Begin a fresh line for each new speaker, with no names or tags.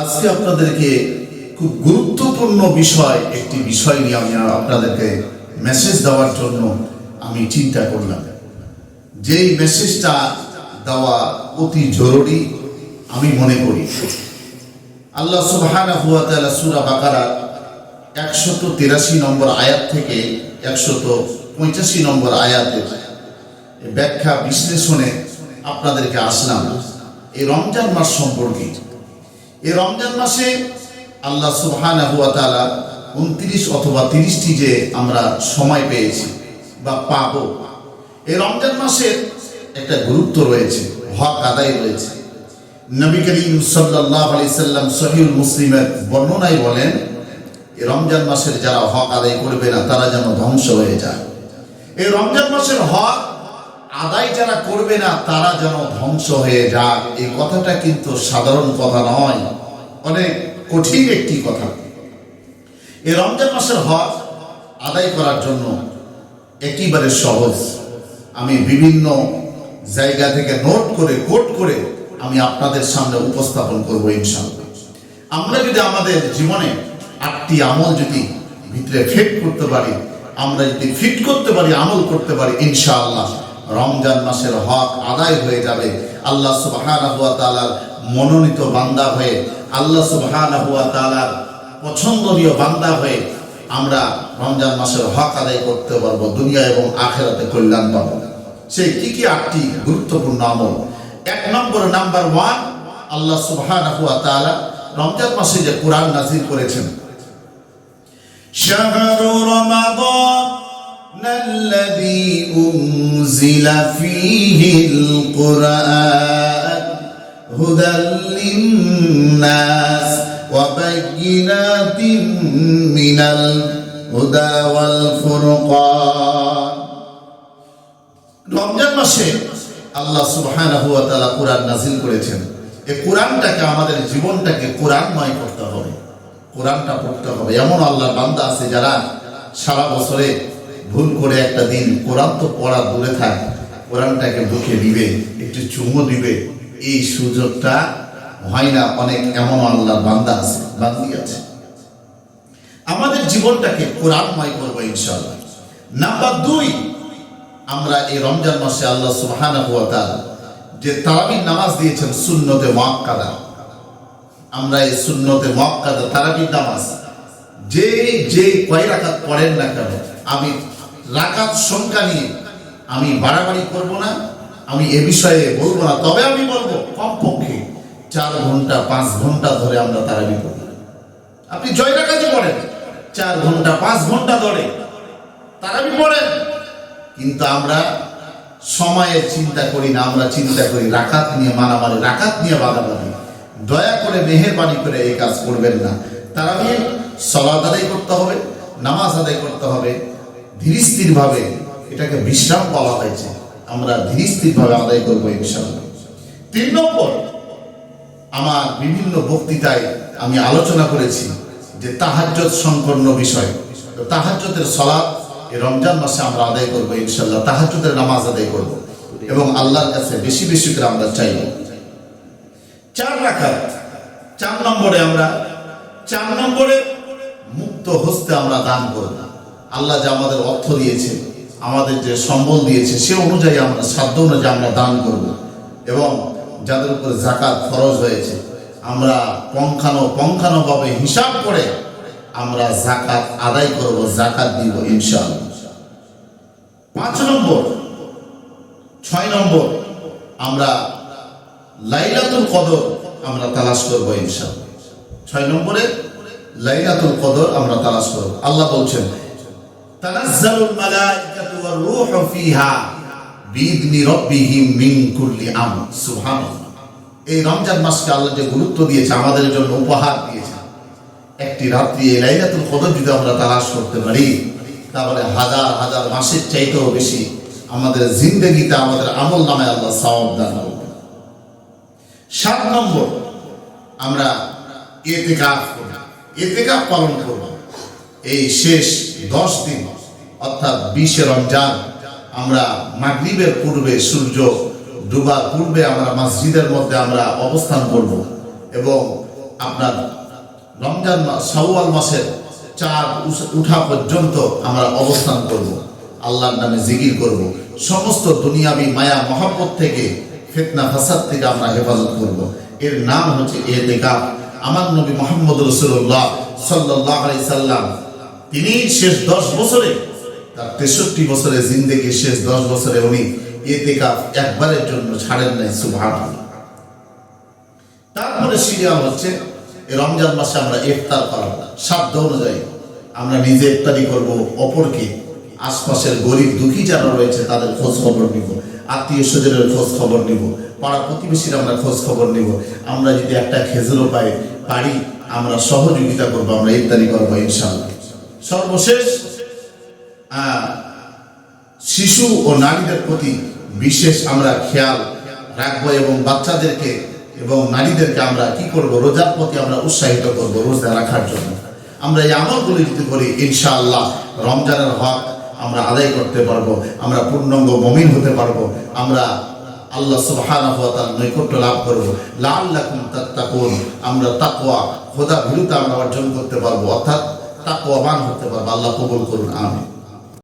আজকে আপনাদেরকে খুব গুরুত্বপূর্ণ বিষয়, একটি বিষয় নিয়ে আমি আপনাদেরকে মেসেজ দেওয়ার জন্য আমি চিন্তা করলাম। যেই মেসেজটা দেওয়া অতি জরুরি, আমি মনে করি। আল্লাহ তাআলা সূরা বাকারা একশত তিরাশি নম্বর আয়াত থেকে একশত পঁচাশি নম্বর আয়াতের ব্যাখ্যা বিশ্লেষণে আপনাদেরকে আসলাম। এই রমজান মাস সম্পর্কে এই রমজান মাসে আল্লাহ সুবহানাহু ওয়া তাআলা উনত্রিশ অথবা তিরিশটি যে আমরা সময় পেয়েছি বা পাব, এই রমজান মাসের একটা গুরুত্ব রয়েছে, হক আদায় রয়েছে। নবী করিম সাল্লাল্লাহু আলি সাল্লাম সহিহুল মুসলিমের বর্ণনায় বলেন, এই রমজান মাসের যারা হক আদায় করবে না, তারা যেন ধ্বংস হয়ে যায়। এই রমজান মাসের হক আদায় যারা করবে না, তারা যেন ধ্বংস হয়ে যাক। এই কথাটা কিন্তু সাধারণ কথা নয়, অনেক কঠিন একটি কথা। এই রমজান মাসের হক আদায় করার জন্য একেবারে সহজ। আমি বিভিন্ন জায়গা থেকে নোট করে, কোট করে আমি আপনাদের সামনে উপস্থাপন করব ইনশাআল্লাহ। আমরা যদি আমাদের জীবনে আটটি আমল যদি ভিতরে ফিট করতে পারি, আমরা যদি ফিট করতে পারি, আমল করতে পারি, ইনশাআল্লাহ। রমজান মাসের হক আদায় হয়ে যাবে। আল্লাহ সুবহান তালার মনোনীত বান্দা হয়ে, আল্লাহ সুবহান তালার পছন্দনীয় বান্দা হয়ে আমরা রমজান মাসের হক আদায় করতে পারব, দুনিয়া এবং আখেরাতে কল্যাণ পাবো। সেই কি কি আটটি গুরুত্বপূর্ণ আমল? এক নম্বর, নাম্বার ওয়ান, আল্লাহ সুবহান হুয়া তালা রমজান মাসে যে কোরআন নাজির করেছেন।
শাহরু রমাদান الذي أنزل فيه القرآن هدى للناس وبينات من الهدى والفرقان
রমজান মাসে আল্লাহ সুবহানাহু ওয়া তাআলা কোরআন নাজিল করেছেন এই কোরআনটাকে আমাদের জীবনটাকে কোরআনময় করতে হবে কোরআনটা পড়তে হবে এমন আল্লাহ বান্দা আছে যারা সারা বছরে ভুল করে একটা দিন কোরআন তো পড়া দূরে থাক, কোরআনটাকে বুকে দিবে, একটু চুমো দিবে, এই সুযোগটা হয় না অনেক এমন আল্লাহ বান্দা আছে, বান্দি আছে। আমাদের জীবনটাকে কোরআনময় করব ইনশাআল্লাহ। নাম্বার দুই, আমরা এই রমজান মাসে আল্লাহ তাআলা যে তারাবির নামাজ দিয়েছেন সুন্নতে মুআক্কাদা আমরা এই সুন্নতে মুআক্কাদা তারাবির নামাজ, যে যে কয় রাকাত পড়েন না কেন, আমি রাকাত সংখ্যা নিয়ে আমি বাড়াবাড়ি করব না, আমি এ বিষয়ে বলব না। তবে আমি বলব, কমপক্ষে চার ঘণ্টা, পাঁচ ঘণ্টা ধরে আমরা তারাবি পড়ি আপনি জয় রাকাতে পড়েন। চার ঘণ্টা, পাঁচ ঘণ্টা ধরে তারা তারাবি পড়েন। কিন্তু আমরা সময়ের চিন্তা করি না, আমরা চিন্তা করি রাকাত নিয়ে মারামারি, রাকাত নিয়ে বাদাবাদি। দয়া করে মেহেরবানি করে এই কাজ করবেন না। তারা নিয়ে সলাদ আদায় করতে হবে, নামাজ আদায় করতে হবে ধীরস্থির ভাবে এটাকে বিশ্রাম বলা হয়েছে। আমরা ধীরস্থির ভাবে আদায় করব ইনশাল্লাহ তিন নম্বর, আমার বিভিন্ন বক্তৃতায় আমি আলোচনা করেছি যে তাহাজ্জত সংকন্ন বিষয়। তো তাহাজ্জতের সলাপ রমজান মাসে আমরা আদায় করব ইনশাল্লাহ তাহাজ্জতের নামাজ আদায় করব এবং আল্লাহর কাছে বেশি বেশি করে আমরা চাইব। চার রাখাত চার নম্বরে আমরা, চার নম্বরে মুক্ত হস্তে আমরা দান করব। আল্লাহ যে আমাদের অর্থ দিয়েছে, আমাদের যে সম্বল দিয়েছে, সে অনুযায়ী আমরা সাধ্য অনুযায়ী আমরা দান করব। এবং যাদের উপরে জাকাত খরচ হয়েছে, আমরা পঙ্খানো পঙ্খানোভাবে হিসাব করে আমরা জাকাত আদায় করব জাকাত দিব ইনশাআল্লাহ। পাঁচ নম্বর, ছয় নম্বর, আমরা লাইলাতুল কদর আমরা তালাশ করব ইনশাআল্লাহ। ছয় নম্বরে, লাইলাতুল কদর আমরা তালাশ করব। আল্লাহ বলছেন রমজান মাসকে আল্লাহ যে গুরুত্ব দিয়েছে, আমাদের জন্য উপহার দিয়েছে। একটি রাত্রি এই আমরা তালাশ করতে পারি, তাহলে হাজার হাজার মাসের চাইতেও বেশি আমাদের জিন্দগিতে, আমাদের আমল নামে আল্লাহ সওয়াব সাত নম্বর, আমরা এতেকাফ করব এতেকাফ পালন করব। এই শেষ দশ দিন, অর্থাৎ বিশে রমজান, আমরা মাগরিবের পূর্বে সূর্য ডুবার পূর্বে আমরা মসজিদের মধ্যে আমরা অবস্থান করব এবং আপনার রমজান মাস শাওয়াল মাসের চাঁদ উঠা পর্যন্ত আমরা অবস্থান করব। আল্লাহর নামে জিকির করব। সমস্ত দুনিয়াবি মায়া, মহাব্বত থেকে, ফিতনা, ফাসাদ থেকে আমরা হেফাজত করব। এর নাম হচ্ছে এতেকাফ। আমার নবী মোহাম্মদ রসুল্লাহ সাল্লাহ আলাইহি সাল্লাম তিনি শেষ দশ বছরে, তার তেষট্টি বছরে জিন্দেগির শেষ দশ বছরে উনি এতেকাফ একবারের জন্য ছাড়েন নাই, সুবহানাল্লাহ। তারপরে সিরিয়াল হচ্ছে রমজান মাসে আমরা ইফতার করার সাধ্য অনুযায়ী আমরা নিজে ইফতারি করব, অপরকে আশপাশের গরিব দুঃখী যারা রয়েছে তাদের খোঁজ খবর নিব, আত্মীয় স্বজনের খোঁজ খবর নিব, পাড়া প্রতিবেশীর আমরা খোঁজ খবর নিব। আমরা যদি একটা খেজুরও পাই, পারি, আমরা সহযোগিতা করব, আমরা ইফতারি করব ইনশাআল্লাহ। সর্বশেষ শিশু ও নারীদের প্রতি বিশেষ আমরা খেয়াল রাখব এবং বাচ্চাদেরকে এবং নারীদেরকে আমরা কি করব, রোজার প্রতি আমরা উৎসাহিত করব রোজা রাখার জন্য। আমরা এই আমলগুলি যদি করি, ইনশাআল্লাহ রমজানের হক আমরা আদায় করতে পারব, আমরা পূর্ণাঙ্গ মমিন হতে পারব, আমরা আল্লাহ সুবহানাহু নৈকট্য লাভ করব। লাআল্লাকুম তাত্তাকুন, আমরা তাকওয়া খোদা ভীরুতা আমরা অর্জন করতে পারব, অর্থাৎ তাকওয়াবান হতে পারব। আল্লাহ কবুল করুন আমিন।